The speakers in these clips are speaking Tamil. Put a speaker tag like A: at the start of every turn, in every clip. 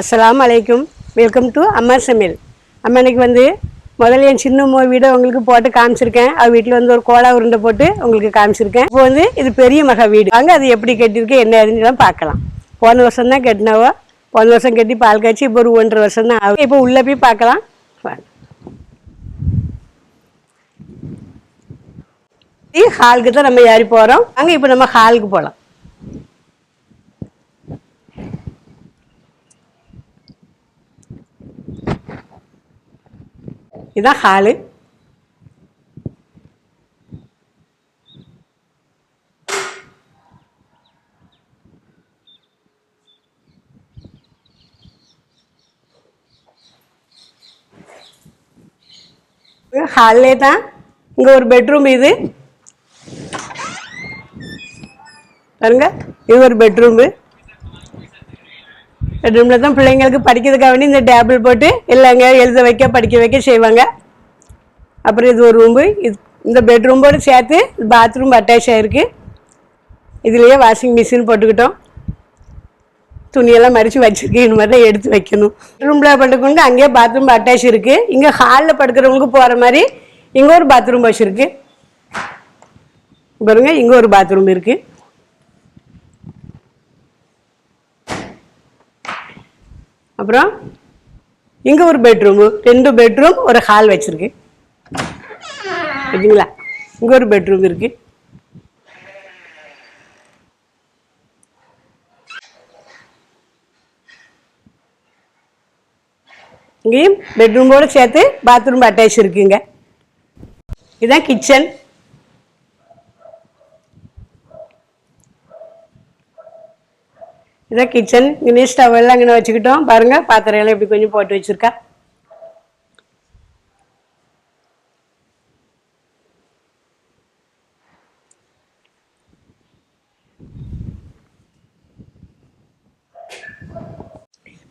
A: அஸ்லாம் அலைக்கும். வெல்கம் டு அம்மா சமையல் அம்மா இன்னைக்கு வந்து முதல்ல என் சின்ன மோ வீடை உங்களுக்கு போட்டு காமிச்சிருக்கேன். அவள் வீட்டில் வந்து ஒரு கோலா உருண்டை போட்டு உங்களுக்கு காமிச்சிருக்கேன். இப்போ வந்து இது பெரிய மகா வீடு. அங்கே அது எப்படி கட்டியிருக்கு என்ன ஏதுன்னு பார்க்கலாம். போன வருஷம் தான் கட்டினாவோ? போன வருஷம் கட்டி பால் காய்ச்சி இப்போ ஒரு ஒன்றரை வருஷம் தான் ஆகும் இப்போ உள்ளே போய் பார்க்கலாம். இது ஹாலுக்கு தான் நம்ம ஏறி போகிறோம் அங்கே இப்போ நம்ம ஹாலுக்கு போகலாம் இதுதான் ஹாலு ஹாலே தான் இங்கே ஒரு பெட்ரூம் இது பாருங்க இது ஒரு பெட்ரூமு பெட்ரூமில் தான் பிள்ளைங்களுக்கு படிக்கிறதுக்காக வேண்டி இந்த டேபிள் போட்டு இல்லைங்க எழுத வைக்க படிக்க வைக்க செய்வாங்க. அப்புறம் இது ஒரு ரூம்பு இது இந்த பெட்ரூமோடு சேர்த்து பாத்ரூம் அட்டாச் ஆகிருக்கு இதுலேயே வாஷிங் மிஷின் போட்டுக்கிட்டோம். துணியெல்லாம் மடித்து வச்சிருக்கேன். இந்த மாதிரி தான் எடுத்து வைக்கணும். ரூமில் படுக்கணுங்க அங்கேயே பாத்ரூம் அட்டாச் இருக்குது இங்கே ஹாலில் படுக்கிறவங்க போகிற மாதிரி இங்கே ஒரு பாத்ரூம் வச்சுருக்கு பாருங்க இங்கே ஒரு பாத்ரூம் இருக்குது அப்புறம் இங்கே ஒரு பெட்ரூமு ரெண்டு பெட்ரூம் ஒரு ஹால் வச்சிருக்கு. சரிங்களா? இங்கே ஒரு பெட்ரூம் இருக்கு. இங்கேயும் பெட்ரூமோடு சேர்த்து பாத்ரூம் அட்டாச் இருக்குங்க. இதுதான் கிச்சன் இதான் கிச்சன் இங்கே ஸ்டவ் எல்லாம் இங்கே வச்சுக்கிட்டோம். பாருங்க பாத்திரம் எல்லாம் இப்படி கொஞ்சம் போட்டு வச்சிருக்கா.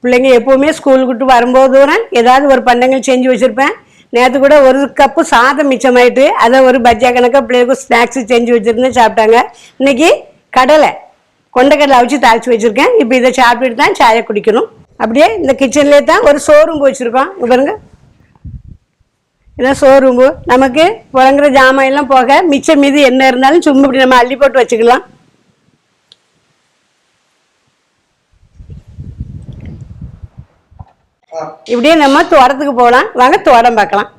A: பிள்ளைங்க எப்போவுமே ஸ்கூலுக்கு விட்டு வரும்போது தூரம் ஏதாவது ஒரு பண்டங்கள் செஞ்சு வச்சுருப்பேன். நேற்று கூட ஒரு கப்பு சாதம் மிச்சமாயிட்டு அதை ஒரு பஜ்ஜா கணக்காக பிள்ளைகளுக்கு ஸ்நாக்ஸ் செஞ்சு வச்சுருந்தேன் சாப்பிட்டாங்க. இன்னைக்கு கடலை. கொண்டக்கடலை அவிச்சு தாளிச்சு வச்சுருக்கேன். இப்போ இதை சாப்பிட்டுட்டு தான் சாயை குடிக்கணும். அப்படியே இந்த கிச்சன்லேயே தான் ஒரு ஷோரூம் வச்சுருக்கோம். பாருங்க. இதான் ஷோரூம்பு நமக்கு புழங்குற ஜாமான் எல்லாம் போக மிச்சம் மீதி என்ன இருந்தாலும் சும்மா இப்படி நம்ம அள்ளி போட்டு வச்சுக்கலாம். இப்படியே நம்ம தோட்டத்துக்கு போகலாம். வாங்க தோட்டம் பார்க்கலாம்.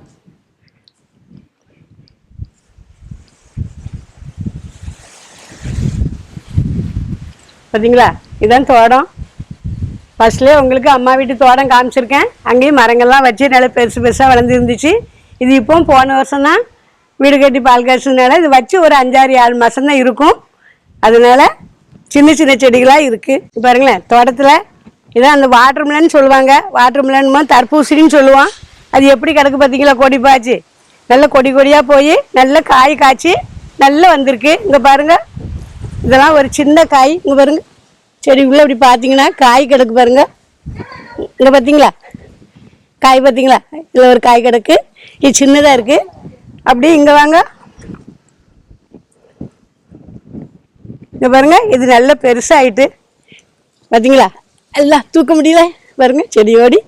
A: பார்த்தீங்களா இதான் தோட்டம் ஃபர்ஸ்ட்லேயே உங்களுக்கு அம்மா வீட்டு தோட்டம் காமிச்சிருக்கேன். அங்கேயும் மரங்கள்லாம் வச்சு நல்லா பெருசு பெருசாக வளர்ந்துருந்துச்சு இது இப்போ போன வருஷம் தான் வீடு கட்டி பால் காய்ச்சதுனால இது வச்சு ஒரு அஞ்சாறு ஏழு மாதம் தான் இருக்கும். அதனால சின்ன சின்ன செடிகளாக இருக்குது பாருங்களேன் தோட்டத்தில் இதான் அந்த வாட்டர் மிலன் சொல்லுவாங்க. வாட்டர் மிலன் தர்பூசணின்னு சொல்லுவோம். அது எப்படி கிடக்கு பார்த்தீங்களா கொடி பாய்ச்சி. நல்ல கொடி கொடியாக போய் நல்ல காய் காய்ச்சி நல்லா வந்திருக்கு. இங்கே பாருங்கள் இதெல்லாம் ஒரு சின்ன காய். இங்கே பாருங்க. செடிக்குள்ளே இப்படி பார்த்தீங்கன்னா காய் கிடக்கு பாருங்க. இங்கே பார்த்தீங்களா? காய் பார்த்தீங்களா? இதில் ஒரு காய் கிடக்கு. இது சின்னதாக இருக்குது அப்படியே இங்கே வாங்க. இங்கே பாருங்க. இது நல்ல பெருசாகிட்டு பார்த்தீங்களா? எல்லாம் தூக்க முடியல. பாருங்க. செடியோடி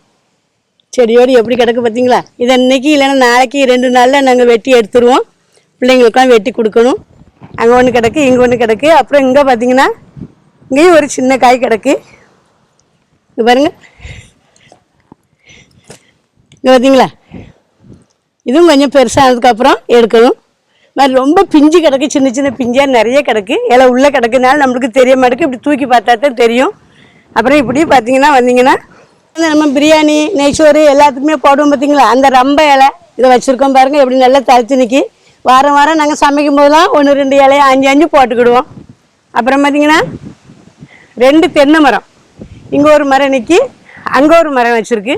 A: செடியோடி எப்படி கிடக்கு பார்த்தீங்களா? இதை இன்னைக்கு இல்லைன்னா நாளைக்கு ரெண்டு நாளில் நாங்கள் வெட்டி எடுத்துருவோம். பிள்ளைங்களுக்கெல்லாம் வெட்டி கொடுக்கணும். அங்கே ஒன்று கிடக்கு இங்கே ஒன்று கிடக்கு. அப்புறம் இங்கே பார்த்தீங்கன்னா இங்கேயும் ஒரு சின்ன காய் கிடக்கு. இங்கே பாருங்க. இங்கே பார்த்தீங்களா இதுவும் கொஞ்சம் பெருசானதுக்கப்புறம் எடுக்கணும். மாதிரி ரொம்ப பிஞ்சு கிடக்கு சின்ன சின்ன பிஞ்சாக நிறைய கிடக்கு. இலை உள்ளே கிடக்குனால நம்மளுக்கு தெரிய மாட்டேங்குது. இப்படி தூக்கி பார்த்தா தான் தெரியும். அப்புறம் இப்படி பார்த்தீங்கன்னா வந்தீங்கன்னா நம்ம பிரியாணி நெய்ச்சோறு எல்லாத்துக்குமே போடுவோம் பார்த்தீங்களா அந்த ரம்ப இலை இதை வச்சுருக்கோம் பாருங்கள் எப்படி நல்லா தழுத்து நிற்கி வாரம் வாரம் நாங்கள் சமைக்கும் போதெல்லாம் ஒன்று ரெண்டு இலையை அஞ்சு அஞ்சு போட்டுக்கிடுவோம். அப்புறம் பார்த்தீங்கன்னா ரெண்டு தென்னை மரம். இங்கே ஒரு மரம் நிற்கி அங்கே ஒரு மரம் வச்சுருக்கு.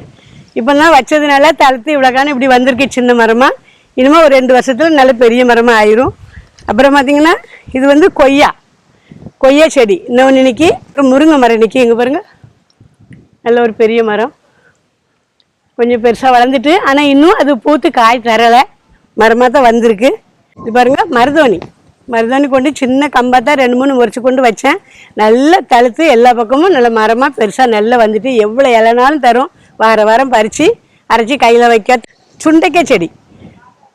A: இப்போ தான் வச்சதுனால தளர்த்து இவ்வளோக்கான இப்படி வந்திருக்கு சின்ன மரமாக இனிமேல் ஒரு ரெண்டு வருஷத்தில் நல்ல பெரிய மரமாக ஆயிரும். அப்புறம் பார்த்தீங்கன்னா இது வந்து கொய்யா. கொய்யா செடி. இன்னொன்று நிற்கி அப்புறம் முருங்கை மரம் நிற்கி இங்கே பாருங்கள் நல்ல ஒரு பெரிய மரம். கொஞ்சம் பெருசாக வளர்ந்துட்டு ஆனால் இன்னும் அது பூத்து காய் தரலை. மரமாக தான் வந்திருக்கு. இது பாருங்க மருதோணி. மருதாணி கொண்டு சின்ன கம்பாக ரெண்டு மூணு முறிச்சு கொண்டு வச்சேன். நல்லா தழுத்து எல்லா பக்கமும் நல்ல மரமாக பெருசாக நல்லா வந்துட்டு எவ்வளோ இலைனாலும் தரும். வார வாரம் பறித்து அரைச்சி கையில் வைக்க. சுண்டைக்காய் செடி.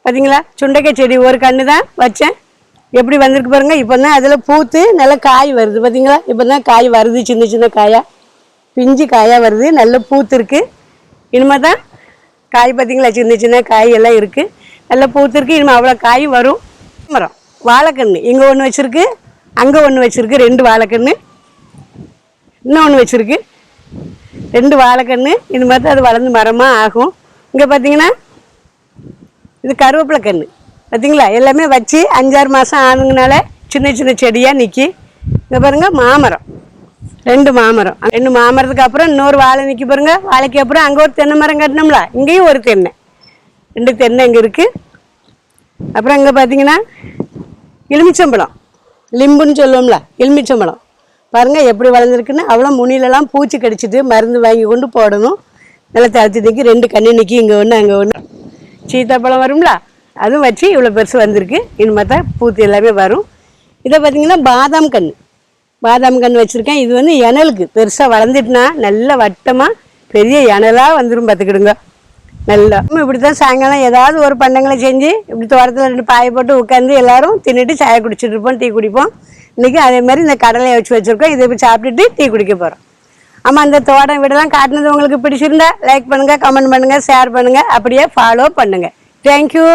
A: பார்த்தீங்களா சுண்டைக்காய் செடி ஒரு கன்று தான் வச்சேன். எப்படி வந்திருக்கு பாருங்க இப்போ தான் அதில் பூத்து நல்லா காய் வருது. பார்த்தீங்களா இப்போ தான் காய் வருது சின்ன சின்ன காயாக பிஞ்சு காயாக வருது நல்ல பூத்து இருக்குது இனிமே தான் காய் பார்த்தீங்களா சின்ன சின்ன காய் எல்லாம் இருக்குது எல்லாம் பூத்திருக்கு இனிமேல் அவ்வளோ காய் வரும். மரம். வாழைக்கன்று இங்கே ஒன்று வச்சுருக்கு அங்கே ஒன்று வச்சுருக்கு ரெண்டு வாழைக்கன்று இன்னும் ஒன்று வச்சுருக்கு. ரெண்டு வாழைக்கன்று இது மாதிரி அது வளர்ந்து மரமாக ஆகும். இங்கே பார்த்தீங்கன்னா இது கருவேப்பிலை கன்று பார்த்தீங்களா எல்லாமே வச்சு அஞ்சாறு மாதம் ஆனதுனால சின்ன சின்ன செடியாக நிற்கி இங்கே பாருங்க மாமரம். ரெண்டு மாமரம். ரெண்டு மாமரத்துக்கு அப்புறம் இன்னொரு வாழை நிற்கி பாருங்க. வாழைக்கு அப்புறம் அங்கே ஒரு தென்னை மரம் கட்டினோம்ல இங்கேயும் ஒரு தென்னை. ரெண்டு தென்னை இங்கே இருக்குது அப்புறம் இங்கே பார்த்தீங்கன்னா எலுமிச்சம்பழம். லிம்புன்னு சொல்லுவோம்ல எலுமிச்சம்பழம். பாருங்க எப்படி வளர்ந்துருக்குன்னு. அவ்வளோ முனிலெல்லாம் பூச்சி கடிச்சிட்டு மருந்து வாங்கி கொண்டு போடணும். நல்லா தளர்த்தி தூக்கி ரெண்டு கண்ணி நிற்கி இங்கே ஒன்று அங்கே ஒன்று சீத்தாப்பழம் வரும்ல அதுவும் வச்சு இவ்வளோ பெருசு வந்திருக்கு. இனிமேல் தான் பூத்து எல்லாமே வரும். இதை பார்த்தீங்கன்னா பாதாம் கன்று. பாதாம் கன்று வச்சுருக்கேன். இது வந்து இணலுக்கு பெருசாக வளர்ந்துட்டுனா நல்ல வட்டமாக பெரிய இணலாக வந்துடும் பார்த்துக்கிடுங்க நல்லா. இப்படி தான் சாயங்காலம் ஏதாவது ஒரு பண்டங்களை செஞ்சு இப்படி தோட்டத்தில் ரெண்டு பாயை போட்டு உட்காந்து எல்லாரும் தின்னுட்டு சாயை குடிச்சிட்டு இருப்போம் டீ குடிப்போம். இன்றைக்கி அதே மாதிரி இந்த கடலையை வச்சு வச்சுருக்கோம். இதை போய் சாப்பிட்டுட்டு டீ குடிக்க போகிறோம் ஆமாம் அந்த தோட்டம் வீடெல்லாம் காட்டினது உங்களுக்கு பிடிச்சிருந்தா லைக் பண்ணுங்கள் கமெண்ட் பண்ணுங்கள் ஷேர் பண்ணுங்கள் அப்படியே ஃபாலோ பண்ணுங்கள் தேங்க்யூ